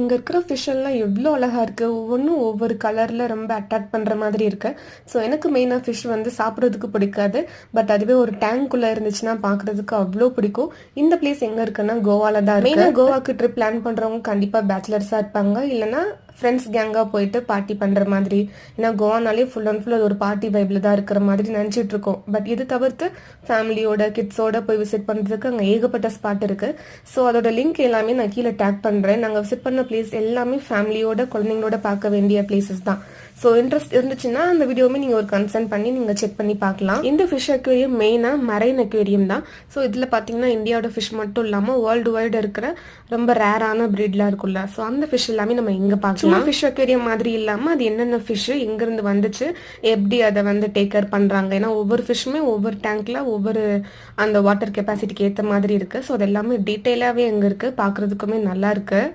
இங்கே இருக்கிற ஃபிஷ் எல்லாம் எவ்வளோ அழகாக இருக்குது ஒவ்வொன்றும் ஒவ்வொரு கலரில் ரொம்ப அட்ராக்ட் பண்ணுற மாதிரி இருக்கு. ஸோ எனக்கு மெயினாக ஃபிஷ் வந்து சாப்பிட்றதுக்கு பிடிக்காது. பட் அதுவே ஒரு டேங்க்குள்ளே இருந்துச்சுன்னா பார்க்குறதுக்கு அவ்வளோ பிடிக்கும். இந்த பிளேஸ் எங்கே இருக்குன்னா கோவால தான் இருக்கு. மெயினாக கோவாக்கு ட்ரிப் பிளான் பண்ணுறவங்க கண்டிப்பாக பேச்சுலர்ஸாக இருப்பாங்க. இல்லைன்னா ஃப்ரெண்ட்ஸ் கேங்காக போயிட்டு பார்ட்டி பண்ணுற மாதிரி. ஏன்னா கோவானாலே ஃபுல் அண்ட் ஃபுல் அது ஒரு பார்ட்டி வைப்பில் தான் இருக்கிற மாதிரி நினச்சிட்டு இருக்கோம். பட் இது தவிர்த்து ஃபேமிலியோட கிட்ஸோட போய் விசிட் பண்ணுறதுக்கு அங்கே ஏகப்பட்ட ஸ்பாட் இருக்குது ஸோ அதோட லிங்க் எல்லாமே நான் கீழே டேக் பண்ணுறேன் நாங்கள் விசிட் பண்ண பிளேஸ் எல்லாமே ஃபேமிலியோட குழந்தைங்களோட பார்க்க வேண்டிய பிளேசஸ் தான். ஸோ இன்ட்ரெஸ்ட் இருந்துச்சுன்னா அந்த வீடியோவுமே நீங்கள் ஒரு கன்சர்ன் பண்ணி நீங்கள் செக் பண்ணி பார்க்கலாம். இந்த ஃபிஷ் அக்வேரியம் மெயினாக மரைன் அக்வேரியம் தான். ஸோ இதில் பார்த்தீங்கன்னா இந்தியாவோட ஃபிஷ் மட்டும் இல்லாமல் வேர்ல்டு வைடு இருக்கிற ரொம்ப ரேரான ப்ரீட்லாம் இருக்குல்ல ஸோ அந்த ஃபிஷ் எல்லாமே நம்ம இங்கே பார்க்கலாம். ஃபிஷ் அக்வேரியம் மாதிரி இல்லாமல் அது என்னென்ன ஃபிஷ் எங்கேருந்து வந்துச்சு எப்படி அதை வந்து டேக் கேர் பண்ணுறாங்க ஏன்னா ஒவ்வொரு ஃபிஷ்ஷுமே ஒவ்வொரு டேங்க்ல ஒவ்வொரு அந்த வாட்டர் கெப்பாசிட்டிக்கு ஏற்ற மாதிரி இருக்குது ஸோ அது எல்லாமே டீட்டெயிலாகவே எங்கே இருக்குது பார்க்குறதுக்குமே நல்லா இருக்குது